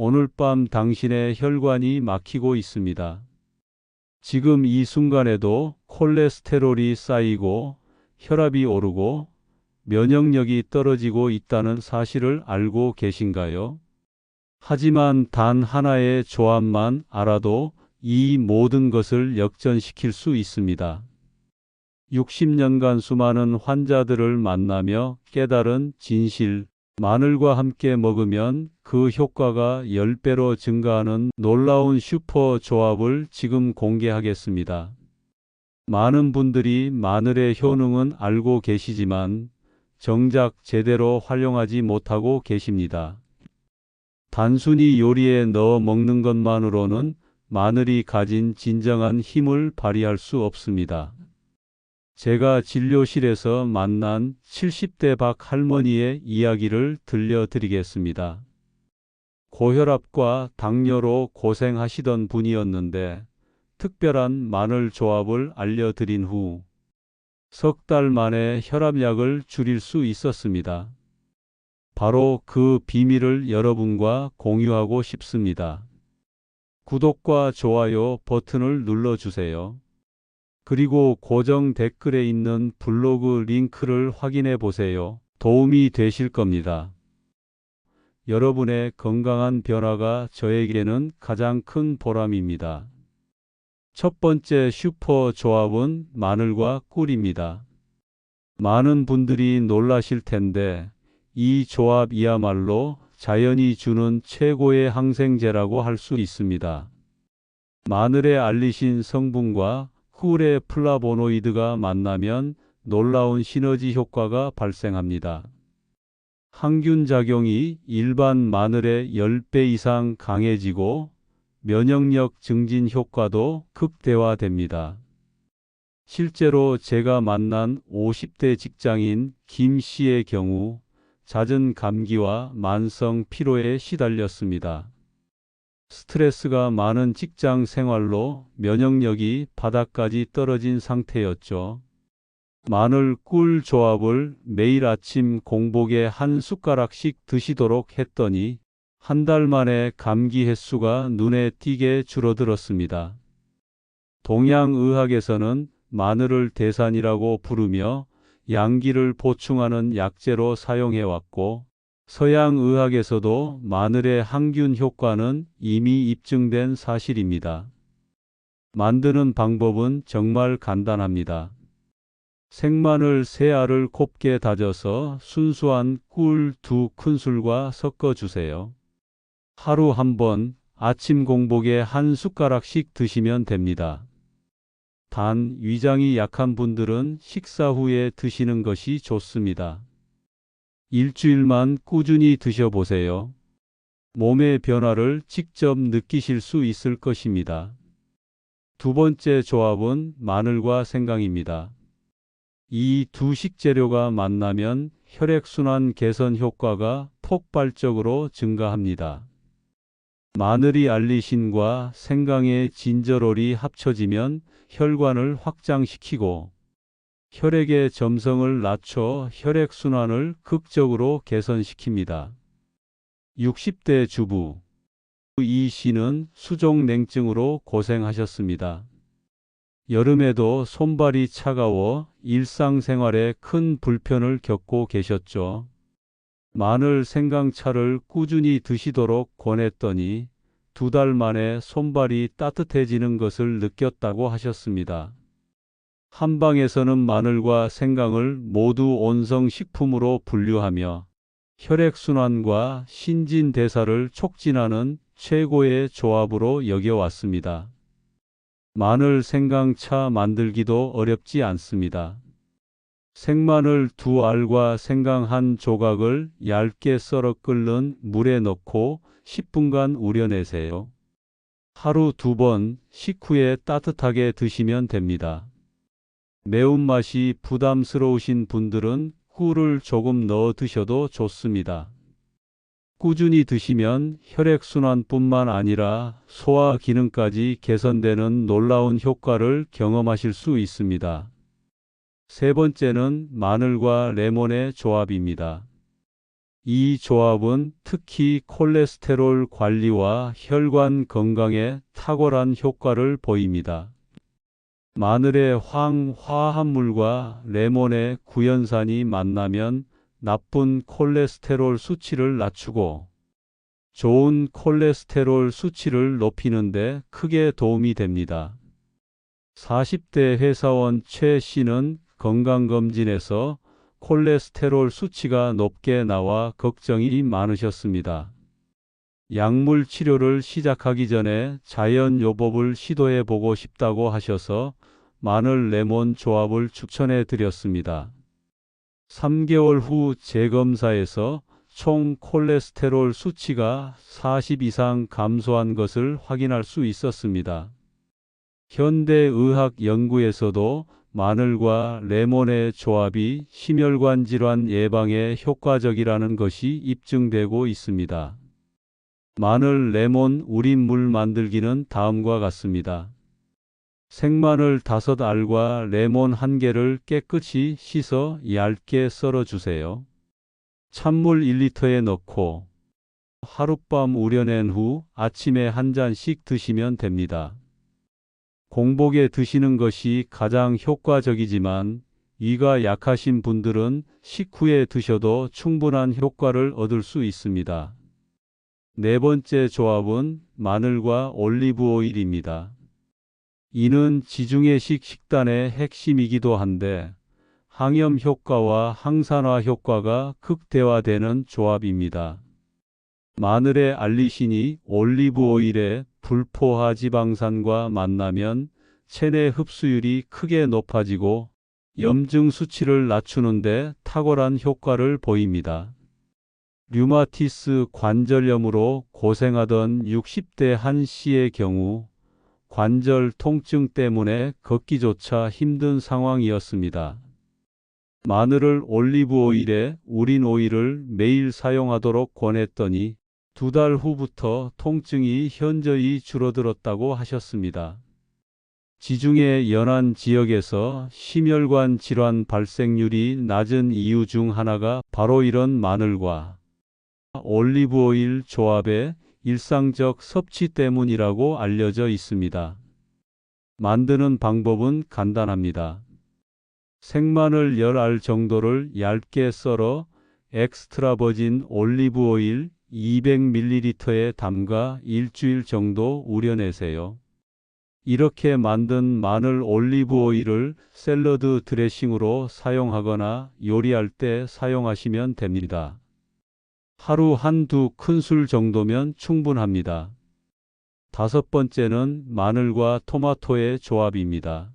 오늘 밤 당신의 혈관이 막히고 있습니다. 지금 이 순간에도 콜레스테롤이 쌓이고 혈압이 오르고 면역력이 떨어지고 있다는 사실을 알고 계신가요? 하지만 단 하나의 조합만 알아도 이 모든 것을 역전시킬 수 있습니다. 60년간 수많은 환자들을 만나며 깨달은 진실, 마늘과 함께 먹으면 그 효과가 10배로 증가하는 놀라운 슈퍼 조합을 지금 공개하겠습니다. 많은 분들이 마늘의 효능은 알고 계시지만 정작 제대로 활용하지 못하고 계십니다. 단순히 요리에 넣어 먹는 것만으로는 마늘이 가진 진정한 힘을 발휘할 수 없습니다. 제가 진료실에서 만난 70대 박 할머니의 이야기를 들려드리겠습니다. 고혈압과 당뇨로 고생하시던 분이었는데 특별한 마늘 조합을 알려드린 후 석 달 만에 혈압약을 줄일 수 있었습니다. 바로 그 비밀을 여러분과 공유하고 싶습니다. 구독과 좋아요 버튼을 눌러주세요. 그리고 고정 댓글에 있는 블로그 링크를 확인해 보세요. 도움이 되실 겁니다. 여러분의 건강한 변화가 저에게는 가장 큰 보람입니다. 첫 번째 슈퍼 조합은 마늘과 꿀입니다. 많은 분들이 놀라실 텐데 이 조합 이야말로 자연이 주는 최고의 항생제라고 할 수 있습니다. 마늘의 알리신 성분과 꿀의 플라보노이드가 만나면 놀라운 시너지 효과가 발생합니다. 항균 작용이 일반 마늘의 10배 이상 강해지고 면역력 증진 효과도 극대화됩니다. 실제로 제가 만난 50대 직장인 김 씨의 경우 잦은 감기와 만성 피로에 시달렸습니다. 스트레스가 많은 직장 생활로 면역력이 바닥까지 떨어진 상태였죠. 마늘 꿀 조합을 매일 아침 공복에 한 숟가락씩 드시도록 했더니 한 달 만에 감기 횟수가 눈에 띄게 줄어들었습니다. 동양의학에서는 마늘을 대산이라고 부르며 양기를 보충하는 약재로 사용해왔고 서양 의학에서도 마늘의 항균 효과는 이미 입증된 사실입니다. 만드는 방법은 정말 간단합니다. 생마늘 세 알을 곱게 다져서 순수한 꿀 두 큰술과 섞어 주세요. 하루 한 번 아침 공복에 한 숟가락씩 드시면 됩니다. 단 위장이 약한 분들은 식사 후에 드시는 것이 좋습니다. 일주일만 꾸준히 드셔보세요. 몸의 변화를 직접 느끼실 수 있을 것입니다. 두 번째 조합은 마늘과 생강입니다. 이 두 식재료가 만나면 혈액순환 개선 효과가 폭발적으로 증가합니다. 마늘이 알리신과 생강의 진저롤이 합쳐지면 혈관을 확장시키고 혈액의 점성을 낮춰 혈액순환을 극적으로 개선시킵니다. 60대 주부 이 씨는 수족냉증으로 고생하셨습니다. 여름에도 손발이 차가워 일상생활에 큰 불편을 겪고 계셨죠. 마늘 생강차를 꾸준히 드시도록 권했더니 두 달 만에 손발이 따뜻해지는 것을 느꼈다고 하셨습니다. 한방에서는 마늘과 생강을 모두 온성식품으로 분류하며 혈액순환과 신진대사를 촉진하는 최고의 조합으로 여겨왔습니다. 마늘 생강차 만들기도 어렵지 않습니다. 생마늘 두 알과 생강 한 조각을 얇게 썰어 끓는 물에 넣고 10분간 우려내세요. 하루 두 번 식후에 따뜻하게 드시면 됩니다. 매운맛이 부담스러우신 분들은 꿀을 조금 넣어 드셔도 좋습니다. 꾸준히 드시면 혈액순환뿐만 아니라 소화 기능까지 개선되는 놀라운 효과를 경험하실 수 있습니다. 세 번째는 마늘과 레몬의 조합입니다. 이 조합은 특히 콜레스테롤 관리와 혈관 건강에 탁월한 효과를 보입니다. 마늘의 황화합물과 레몬의 구연산이 만나면 나쁜 콜레스테롤 수치를 낮추고 좋은 콜레스테롤 수치를 높이는 데 크게 도움이 됩니다. 40대 회사원 최 씨는 건강검진에서 콜레스테롤 수치가 높게 나와 걱정이 많으셨습니다. 약물 치료를 시작하기 전에 자연 요법을 시도해 보고 싶다고 하셔서 마늘 레몬 조합을 추천해 드렸습니다. 3개월 후 재검사에서 총 콜레스테롤 수치가 40 이상 감소한 것을 확인할 수 있었습니다. 현대의학 연구에서도 마늘과 레몬의 조합이 심혈관 질환 예방에 효과적이라는 것이 입증되고 있습니다. 마늘, 레몬, 우린 물 만들기는 다음과 같습니다. 생마늘 5알과 레몬 1개를 깨끗이 씻어 얇게 썰어 주세요. 찬물 1리터에 넣고 하룻밤 우려낸 후 아침에 한 잔씩 드시면 됩니다. 공복에 드시는 것이 가장 효과적이지만 위가 약하신 분들은 식후에 드셔도 충분한 효과를 얻을 수 있습니다. 네 번째 조합은 마늘과 올리브 오일입니다. 이는 지중해식 식단의 핵심이기도 한데 항염 효과와 항산화 효과가 극대화되는 조합입니다. 마늘의 알리신이 올리브 오일의 불포화 지방산과 만나면 체내 흡수율이 크게 높아지고 염증 수치를 낮추는데 탁월한 효과를 보입니다. 류마티스 관절염으로 고생하던 60대 한 씨의 경우 관절 통증 때문에 걷기조차 힘든 상황이었습니다. 마늘을 올리브 오일에 우린 오일을 매일 사용하도록 권했더니 두 달 후부터 통증이 현저히 줄어들었다고 하셨습니다. 지중해 연안 지역에서 심혈관 질환 발생률이 낮은 이유 중 하나가 바로 이런 마늘과 올리브 오일 조합의 일상적 섭취 때문이라고 알려져 있습니다. 만드는 방법은 간단합니다. 생마늘 10알 정도를 얇게 썰어 엑스트라 버진 올리브 오일 200ml에 담가 일주일 정도 우려내세요. 이렇게 만든 마늘 올리브 오일을 샐러드 드레싱으로 사용하거나 요리할 때 사용하시면 됩니다. 하루 한두 큰술 정도면 충분합니다. 다섯 번째는 마늘과 토마토의 조합입니다.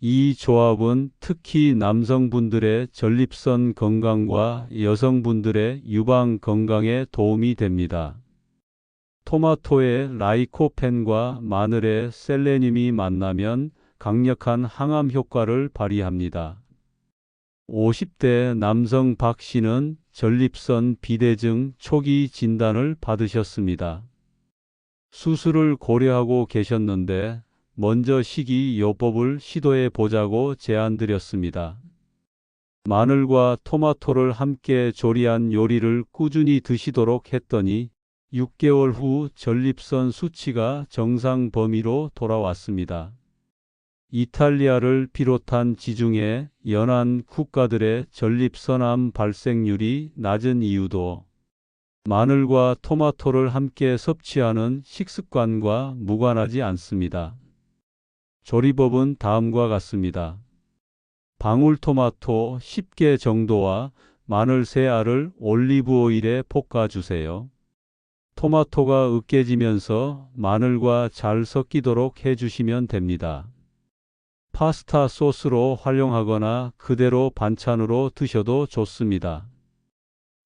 이 조합은 특히 남성분들의 전립선 건강과 여성분들의 유방 건강에 도움이 됩니다. 토마토의 라이코펜과 마늘의 셀레늄이 만나면 강력한 항암 효과를 발휘합니다. 50대 남성 박 씨는 전립선 비대증 초기 진단을 받으셨습니다. 수술을 고려하고 계셨는데 먼저 식이요법을 시도해 보자고 제안드렸습니다. 마늘과 토마토를 함께 조리한 요리를 꾸준히 드시도록 했더니 6개월 후 전립선 수치가 정상 범위로 돌아왔습니다. 이탈리아를 비롯한 지중해 연안 국가들의 전립선암 발생률이 낮은 이유도 마늘과 토마토를 함께 섭취하는 식습관과 무관하지 않습니다. 조리법은 다음과 같습니다. 방울토마토 10개 정도와 마늘 3알을 올리브 오일에 볶아 주세요. 토마토가 으깨지면서 마늘과 잘 섞이도록 해주시면 됩니다. 파스타 소스로 활용하거나 그대로 반찬으로 드셔도 좋습니다.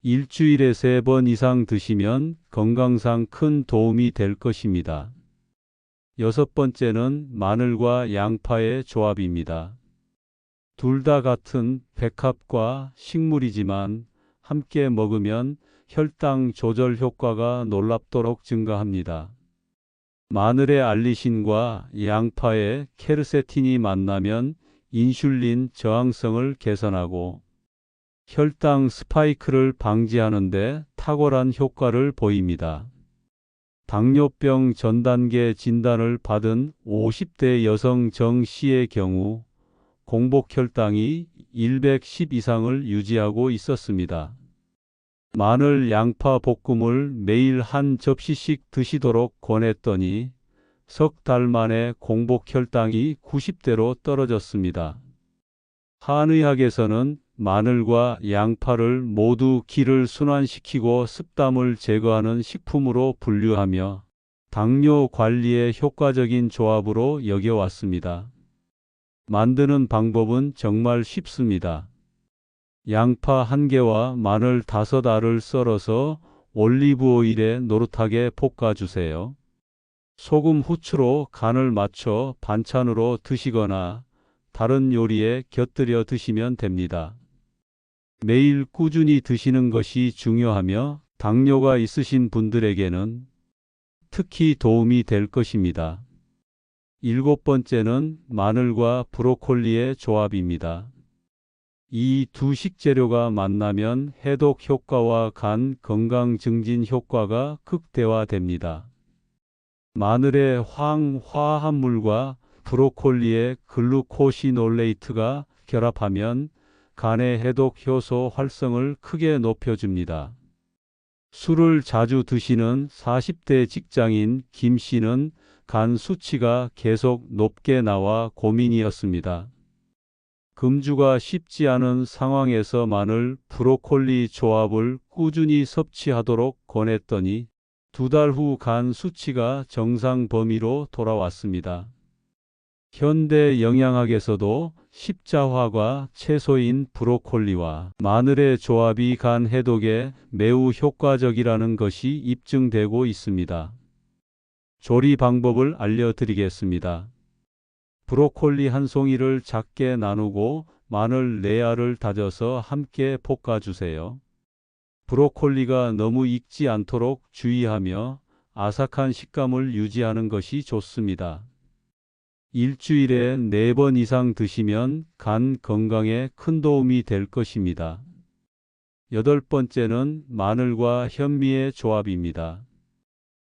일주일에 세 번 이상 드시면 건강상 큰 도움이 될 것입니다. 여섯 번째는 마늘과 양파의 조합입니다. 둘 다 같은 백합과 식물이지만 함께 먹으면 혈당 조절 효과가 놀랍도록 증가합니다. 마늘의 알리신과 양파의 케르세틴이 만나면 인슐린 저항성을 개선하고 혈당 스파이크를 방지하는데 탁월한 효과를 보입니다. 당뇨병 전단계 진단을 받은 50대 여성 정 씨의 경우 공복 혈당이 110 이상을 유지하고 있었습니다. 마늘 양파 볶음을 매일 한 접시씩 드시도록 권했더니 석 달 만에 공복 혈당이 90대로 떨어졌습니다. 한의학에서는 마늘과 양파를 모두 기를 순환시키고 습담을 제거하는 식품으로 분류하며 당뇨 관리에 효과적인 조합으로 여겨왔습니다. 만드는 방법은 정말 쉽습니다. 양파 한 개와 마늘 다섯 알을 썰어서 올리브 오일에 노릇하게 볶아주세요. 소금, 후추로 간을 맞춰 반찬으로 드시거나 다른 요리에 곁들여 드시면 됩니다. 매일 꾸준히 드시는 것이 중요하며 당뇨가 있으신 분들에게는 특히 도움이 될 것입니다. 일곱 번째는 마늘과 브로콜리의 조합입니다. 이 두 식재료가 만나면 해독 효과와 간 건강 증진 효과가 극대화됩니다. 마늘의 황화합물과 브로콜리의 글루코시놀레이트가 결합하면 간의 해독 효소 활성을 크게 높여줍니다. 술을 자주 드시는 40대 직장인 김 씨는 간 수치가 계속 높게 나와 고민이었습니다. 금주가 쉽지 않은 상황에서 마늘, 브로콜리 조합을 꾸준히 섭취하도록 권했더니 두 달 후 간 수치가 정상 범위로 돌아왔습니다. 현대 영양학에서도 십자화과 채소인 브로콜리와 마늘의 조합이 간 해독에 매우 효과적이라는 것이 입증되고 있습니다. 조리 방법을 알려드리겠습니다. 브로콜리 한 송이를 작게 나누고 마늘 네 알을 다져서 함께 볶아주세요. 브로콜리가 너무 익지 않도록 주의하며 아삭한 식감을 유지하는 것이 좋습니다. 일주일에 네번 이상 드시면 간 건강에 큰 도움이 될 것입니다. 여덟 번째는 마늘과 현미의 조합입니다.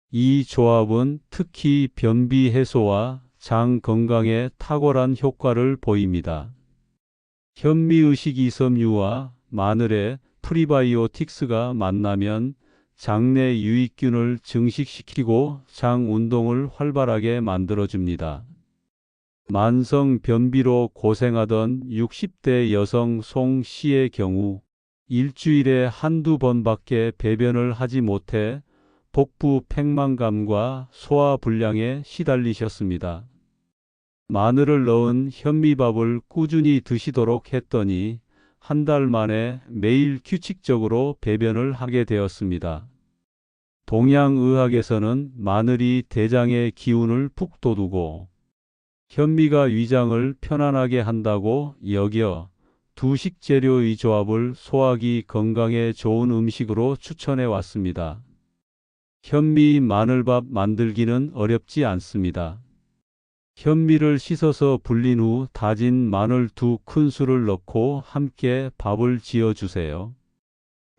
이 조합은 특히 변비 해소와 장 건강에 탁월한 효과를 보입니다. 현미의식 이섬유와 마늘의 프리바이오틱스가 만나면 장내 유익균을 증식시키고 장 운동을 활발하게 만들어줍니다. 만성 변비로 고생하던 60대 여성 송 씨의 경우 일주일에 한두 번밖에 배변을 하지 못해 복부 팽만감과 소화 불량에 시달리셨습니다. 마늘을 넣은 현미밥을 꾸준히 드시도록 했더니 한 달 만에 매일 규칙적으로 배변을 하게 되었습니다. 동양의학에서는 마늘이 대장의 기운을 푹 돋우고 현미가 위장을 편안하게 한다고 여겨 두 식재료의 조합을 소화기 건강에 좋은 음식으로 추천해 왔습니다. 현미 마늘밥 만들기는 어렵지 않습니다. 현미를 씻어서 불린 후 다진 마늘 두 큰술을 넣고 함께 밥을 지어 주세요.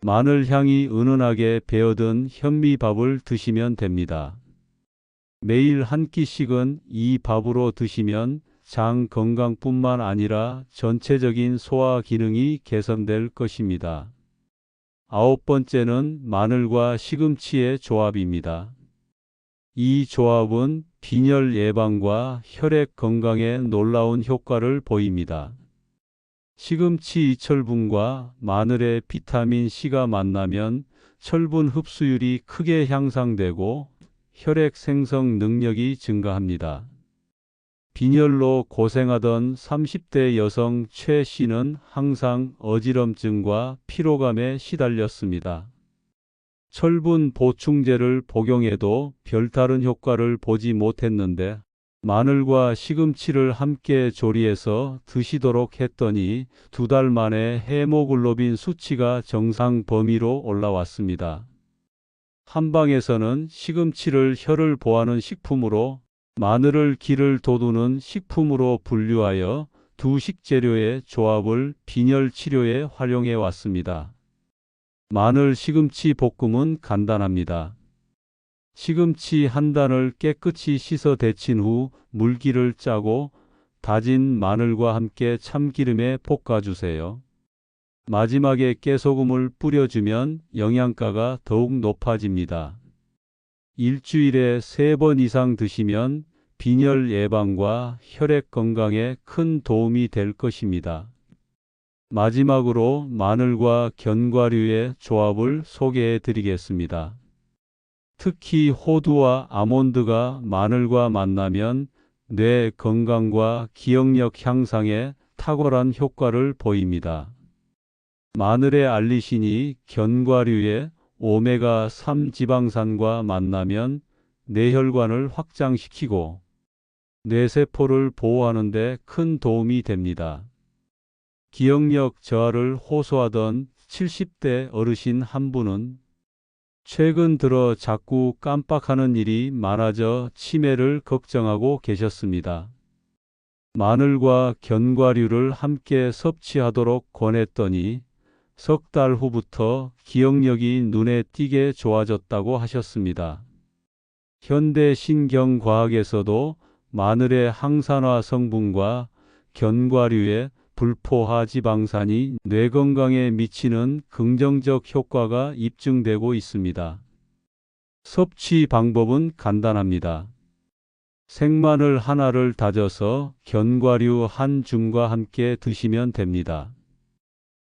마늘 향이 은은하게 배어든 현미밥을 드시면 됩니다. 매일 한 끼씩은 이 밥으로 드시면 장 건강뿐만 아니라 전체적인 소화 기능이 개선될 것입니다. 아홉 번째는 마늘과 시금치의 조합입니다. 이 조합은 빈혈 예방과 혈액 건강에 놀라운 효과를 보입니다. 시금치 이철분과 마늘의 비타민 C가 만나면 철분 흡수율이 크게 향상되고 혈액 생성 능력이 증가합니다. 빈혈로 고생하던 30대 여성 최 씨는 항상 어지럼증과 피로감에 시달렸습니다. 철분 보충제를 복용해도 별다른 효과를 보지 못했는데 마늘과 시금치를 함께 조리해서 드시도록 했더니 두 달 만에 헤모글로빈 수치가 정상 범위로 올라왔습니다. 한방에서는 시금치를 혈을 보하는 식품으로 마늘을 기를 돋우는 식품으로 분류하여 두 식재료의 조합을 빈혈 치료에 활용해 왔습니다. 마늘 시금치 볶음은 간단합니다. 시금치 한 단을 깨끗이 씻어 데친 후 물기를 짜고 다진 마늘과 함께 참기름에 볶아주세요. 마지막에 깨소금을 뿌려주면 영양가가 더욱 높아집니다. 일주일에 세 번 이상 드시면 빈혈 예방과 혈액 건강에 큰 도움이 될 것입니다. 마지막으로 마늘과 견과류의 조합을 소개해 드리겠습니다. 특히 호두와 아몬드가 마늘과 만나면 뇌 건강과 기억력 향상에 탁월한 효과를 보입니다. 마늘의 알리신이 견과류의 오메가3 지방산과 만나면 뇌혈관을 확장시키고 뇌세포를 보호하는 데 큰 도움이 됩니다. 기억력 저하를 호소하던 70대 어르신 한 분은 최근 들어 자꾸 깜빡하는 일이 많아져 치매를 걱정하고 계셨습니다. 마늘과 견과류를 함께 섭취하도록 권했더니 석 달 후부터 기억력이 눈에 띄게 좋아졌다고 하셨습니다. 현대 신경과학에서도 마늘의 항산화 성분과 견과류의 불포화 지방산이 뇌 건강에 미치는 긍정적 효과가 입증되고 있습니다. 섭취 방법은 간단합니다. 생마늘 하나를 다져서 견과류 한 줌과 함께 드시면 됩니다.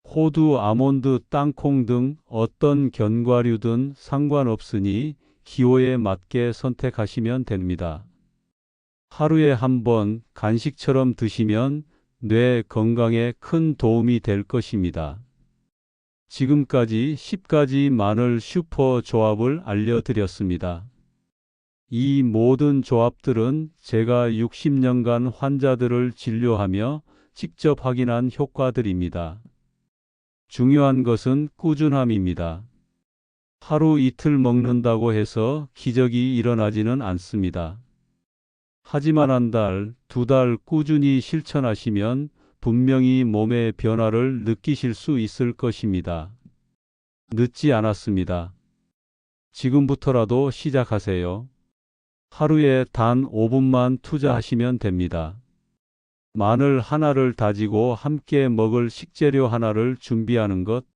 호두, 아몬드, 땅콩 등 어떤 견과류든 상관없으니 기호에 맞게 선택하시면 됩니다. 하루에 한 번 간식처럼 드시면 뇌 건강에 큰 도움이 될 것입니다. 지금까지 10가지 마늘 슈퍼 조합을 알려드렸습니다. 이 모든 조합들은 제가 60년간 환자들을 진료하며 직접 확인한 효과들입니다. 중요한 것은 꾸준함입니다. 하루 이틀 먹는다고 해서 기적이 일어나지는 않습니다. 하지만 한 달, 두 달 꾸준히 실천하시면 분명히 몸의 변화를 느끼실 수 있을 것입니다. 늦지 않았습니다. 지금부터라도 시작하세요. 하루에 단 5분만 투자하시면 됩니다. 마늘 하나를 다지고 함께 먹을 식재료 하나를 준비하는 것,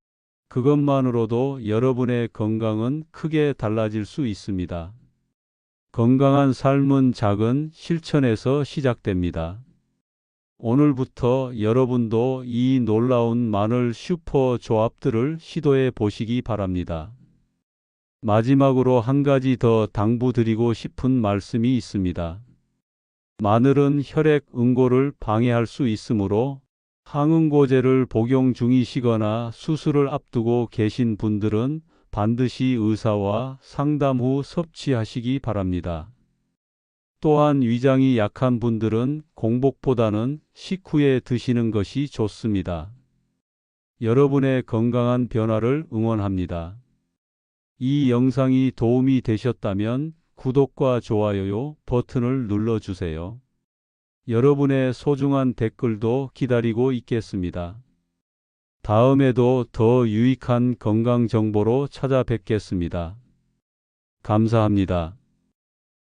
그것만으로도 여러분의 건강은 크게 달라질 수 있습니다. 건강한 삶은 작은 실천에서 시작됩니다. 오늘부터 여러분도 이 놀라운 마늘 슈퍼 조합들을 시도해 보시기 바랍니다. 마지막으로 한 가지 더 당부드리고 싶은 말씀이 있습니다. 마늘은 혈액 응고를 방해할 수 있으므로 항응고제를 복용 중이시거나 수술을 앞두고 계신 분들은 반드시 의사와 상담 후 섭취하시기 바랍니다. 또한 위장이 약한 분들은 공복보다는 식후에 드시는 것이 좋습니다. 여러분의 건강한 변화를 응원합니다. 이 영상이 도움이 되셨다면 구독과 좋아요 버튼을 눌러주세요. 여러분의 소중한 댓글도 기다리고 있겠습니다. 다음에도 더 유익한 건강 정보로 찾아뵙겠습니다. 감사합니다.